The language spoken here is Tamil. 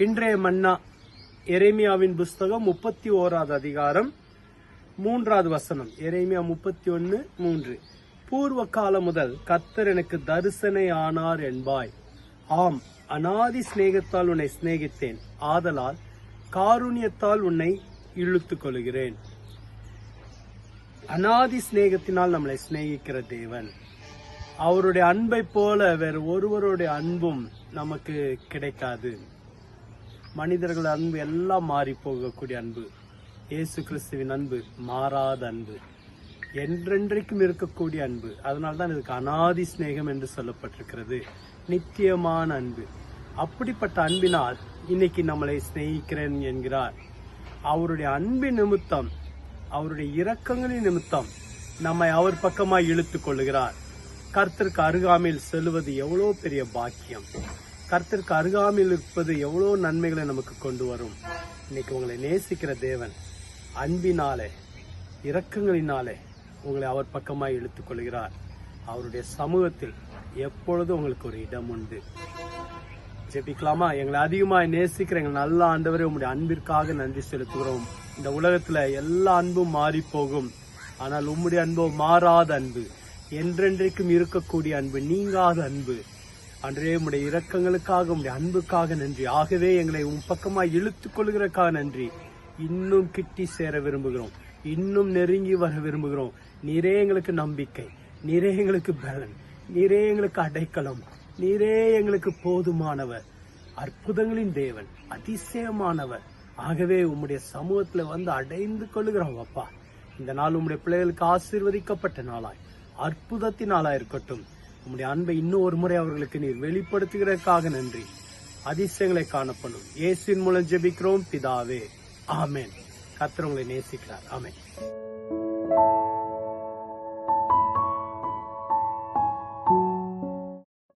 இன்றைய மன்னா எரேமியாவின் புஸ்தகம் முப்பத்தி ஓராவது அதிகாரம் மூன்றாவது வசனம். எரேமியா முப்பத்தி ஒன்னு மூன்று. பூர்வ காலம் முதல் கத்தர் எனக்கு தரிசனை ஆனார் என்பாய். ஆம் அனாதி சிநேகத்தால் உன்னை சிநேகித்தேன். ஆதலால் காருண்யத்தால் உன்னை இழுத்துக் கொள்கிறேன். அனாதி சிநேகத்தினால் நம்மளை சிநேகிக்கிற தேவன். அவருடைய அன்பை போல வேறு ஒருவருடைய அன்பும் நமக்கு கிடைக்காது. மனிதர்கள் அன்பு எல்லாம் மாறி போகக்கூடிய அன்பு. இயேசு கிறிஸ்துவின் அன்பு மாறாத அன்பு. என்றென்றைக்கும் இருக்கக்கூடிய அன்பு. அதனால தான் இதுக்கு அனாதி சிநேகம் என்று சொல்லப்பட்டிருக்கிறது. நித்தியமான அன்பு. அப்படிப்பட்ட அன்பினால் இன்னைக்கு நம்மளை சிநேகிக்கிறேன் என்கிறார். அவருடைய அன்பின் நிமித்தம் அவருடைய இரக்கங்களின் நிமித்தம் நம்மை அவர் பக்கமாய் இழுத்துக் கொள்ளுகிறார். கர்த்தருக்கு அருகாமையில் செல்வது எவ்வளோ பெரிய பாக்கியம். கர்த்தருக்கு அருகாமையில் இருப்பது எவ்வளோ நன்மைகளை நமக்கு கொண்டு வரும். இன்னைக்கு உங்களை நேசிக்கிற தேவன் அன்பினாலே இரக்கங்களினாலே உங்களை அவர் பக்கமாக இழுத்துக்கொள்கிறார் அவருடைய சமூகத்தில் எப்பொழுதும் உங்களுக்கு ஒரு இடம் உண்டு. ஜெபிக்கலாமா? எங்களை அதிகமாக நேசிக்கிற எங்கள் நல்ல ஆண்டவரே உங்களுடைய அன்பிற்காக நன்றி செலுத்துகிறோம். இந்த உலகத்தில் எல்லா அன்பும் மாறி போகும் ஆனால் உம்முடைய அன்போ மாறாத அன்பு என்றென்றைக்கும் இருக்கக்கூடிய அன்பு நீங்காத அன்பு. அன்றே உடைய இரக்கங்களுக்காக உடைய அன்புக்காக நன்றி. ஆகவே எங்களை உன் பக்கமாக இழுத்துக் கொள்கிறக்காக நன்றி. இன்னும் கிட்டி சேர விரும்புகிறோம். இன்னும் நெருங்கி வர விரும்புகிறோம். நீரே எங்களுக்கு நம்பிக்கை. நீரே எங்களுக்கு பலன். நீரே எங்களுக்கு அடைக்கலம். நீரே எங்களுக்கு போதுமானவர். அற்புதங்களின் தேவன் அதிசயமானவர். ஆகவே உம்முடைய சமூகத்துல வந்து அடைந்து கொள்கிறோம் அப்பா. இந்த நாள் உம்முடைய பிள்ளைகளுக்கு ஆசீர்வதிக்கப்பட்ட நாளாய். அற்புதத்தின் நாளா இருக்கட்டும். உம்முடைய அன்பை இன்னும் ஒரு முறை அவர்களுக்கு நீர் வெளிப்படுத்துகிறதற்காக நன்றி. அதிசயங்களை காணப்படும். இயேசுவின் மூலம் ஜெபிக்கிறோம். பிதாவே. ஆமேன். கத்திரவங்களை நேசிக்கிறார். ஆமேன்.